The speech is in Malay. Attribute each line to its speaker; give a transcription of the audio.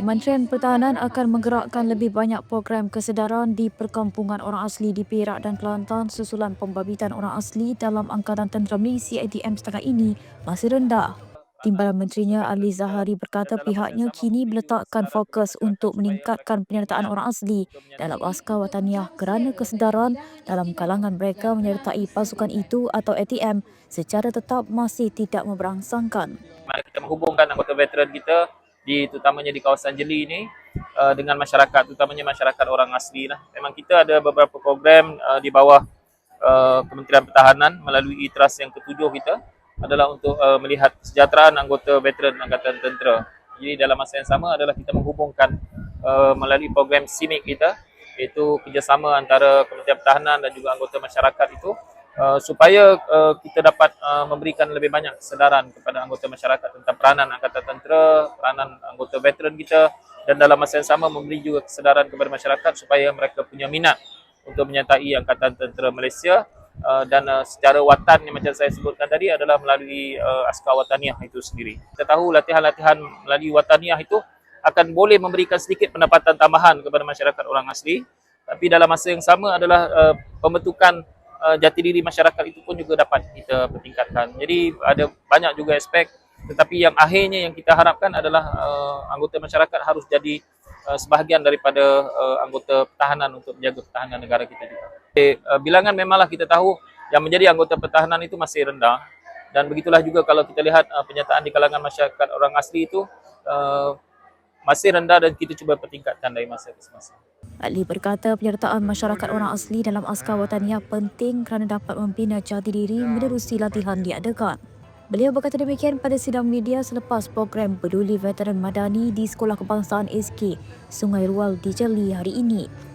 Speaker 1: Kementerian Pertahanan akan menggerakkan lebih banyak program kesedaran di perkampungan orang asli di Perak dan Kelantan susulan pembabitan orang asli dalam Angkatan Tentera Milisi ATM setengah ini masih rendah. Timbalan Menterinya Ali Zahari berkata pihaknya kini meletakkan fokus untuk meningkatkan penyertaan orang asli dalam askar wataniah kerana kesedaran dalam kalangan mereka menyertai pasukan itu atau ATM secara tetap masih tidak memberangsangkan.
Speaker 2: Kita menghubungkan anggota veteran kita di terutamanya di kawasan Jeli ini uh, dengan masyarakat terutamanya masyarakat orang asli lah. Memang kita ada beberapa program uh, di bawah uh, Kementerian Pertahanan melalui trust yang ketujuh kita adalah untuk uh, melihat kesejahteraan anggota veteran Angkatan Tentera. Jadi dalam masa yang sama adalah kita menghubungkan uh, melalui program CIMIC kita iaitu kerjasama antara Kementerian Pertahanan dan juga anggota masyarakat itu uh, supaya uh, kita dapat uh, memberikan lebih banyak kesedaran kepada anggota masyarakat tentang peranan Angkatan Tentera, peranan anggota veteran kita dan dalam masa yang sama memberi juga kesedaran kepada masyarakat supaya mereka punya minat untuk menyertai Angkatan Tentera Malaysia uh, dan uh, secara watan yang macam saya sebutkan tadi adalah melalui uh, askar wataniah itu sendiri. Kita tahu latihan-latihan melalui wataniah itu akan boleh memberikan sedikit pendapatan tambahan kepada masyarakat orang asli tapi dalam masa yang sama adalah uh, pembentukan uh, jati diri masyarakat itu pun juga dapat kita pertingkatkan. Jadi ada banyak juga aspek tetapi yang akhirnya yang kita harapkan adalah uh, anggota masyarakat harus jadi uh, sebahagian daripada uh, anggota pertahanan untuk menjaga pertahanan negara kita juga. Okay, uh, bilangan memanglah kita tahu yang menjadi anggota pertahanan itu masih rendah dan begitulah juga kalau kita lihat uh, penyataan di kalangan masyarakat orang asli itu uh, masih rendah dan kita cuba pertingkatkan dari masa ke semasa.
Speaker 1: Ali berkata penyertaan masyarakat orang asli dalam askar wataniah penting kerana dapat membina jati diri menerusi latihan diadakan. Beliau berkata demikian pada sidang media selepas program Peduli Veteran Madani di Sekolah Kebangsaan SK Sungai Rual di Jeli hari ini.